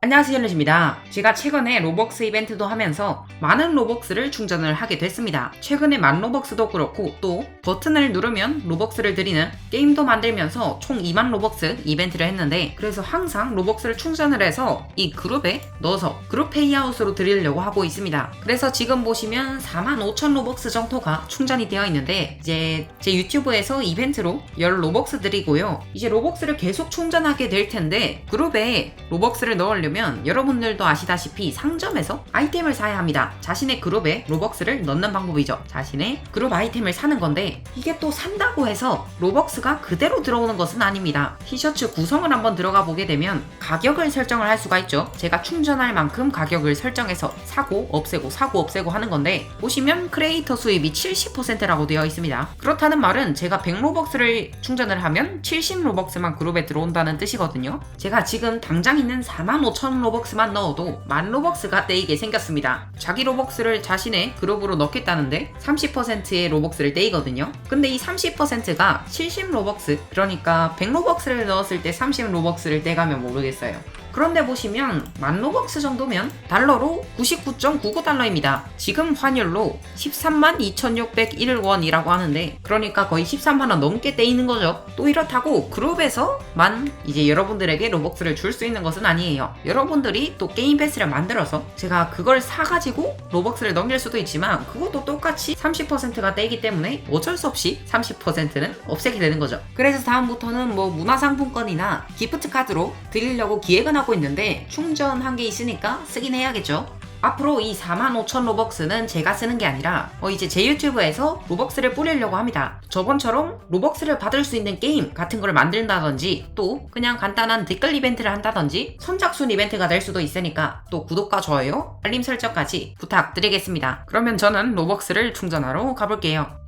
안녕하세요 헬렛입니다. 제가 최근에 로벅스 이벤트도 하면서 많은 로벅스를 충전을 하게 됐습니다. 최근에 만 로벅스도 그렇고 또 버튼을 누르면 로벅스를 드리는 게임도 만들면서 총 2만 로벅스 이벤트를 했는데 그래서 항상 로벅스를 충전을 해서 이 그룹에 넣어서 그룹 페이아웃으로 드리려고 하고 있습니다. 그래서 지금 보시면 4만 5천 로벅스 정도가 충전이 되어 있는데 이제 제 유튜브에서 이벤트로 열 로벅스 드리고요. 이제 로벅스를 계속 충전하게 될 텐데 그룹에 로벅스를 넣으려 면 여러분들도 아시다시피 상점에서 아이템을 사야 합니다. 자신의 그룹에 로벅스를 넣는 방법이죠. 자신의 그룹 아이템을 사는 건데 이게 또 산다고 해서 로벅스가 그대로 들어오는 것은 아닙니다. 티셔츠 구성을 한번 들어가 보게 되면 가격을 설정을 할 수가 있죠. 제가 충전할 만큼 가격을 설정해서 사고 없애고 사고 없애고 하는 건데 보시면 크리에이터 수입이 70%라고 되어 있습니다. 그렇다는 말은 제가 100로벅스를 충전을 하면 70로벅스만 그룹에 들어온다는 뜻이거든요. 제가 지금 당장 있는 45,000 로벅스만 넣어도 만 로벅스가 떼이게 생겼습니다. 자기 로벅스를 자신의 그룹으로 넣겠다는데 30%의 로벅스를 떼이거든요. 근데 이 30%가 70 로벅스 그러니까 100 로벅스를 넣었을 때30 로벅스를 떼가면 모르겠어요. 그런데 보시면 만 로벅스 정도면 달러로 99.99달러입니다. 지금 환율로 13만 2,601원이라고 하는데 그러니까 거의 13만 원 넘게 떼이는 거죠. 또 이렇다고 그룹에서 만 이제 여러분들에게 로벅스를 줄 수 있는 것은 아니에요. 여러분들이 또 게임 패스를 만들어서 제가 그걸 사가지고 로벅스를 넘길 수도 있지만 그것도 똑같이 30%가 떼기 때문에 어쩔 수 없이 30%는 없애게 되는 거죠. 그래서 다음부터는 뭐 문화상품권이나 기프트 카드로 드리려고 기획은 하고 있는데 충전한 게 있으니까 쓰긴 해야겠죠. 앞으로 이 45,000 로벅스는 제가 쓰는 게 아니라 어 이제 제 유튜브에서 로벅스를 뿌리려고 합니다. 저번처럼 로벅스를 받을 수 있는 게임 같은 걸 만든다든지 또 그냥 간단한 댓글 이벤트를 한다든지 선착순 이벤트가 될 수도 있으니까 또 구독과 좋아요, 알림 설정까지 부탁드리겠습니다. 그러면 저는 로벅스를 충전하러 가볼게요.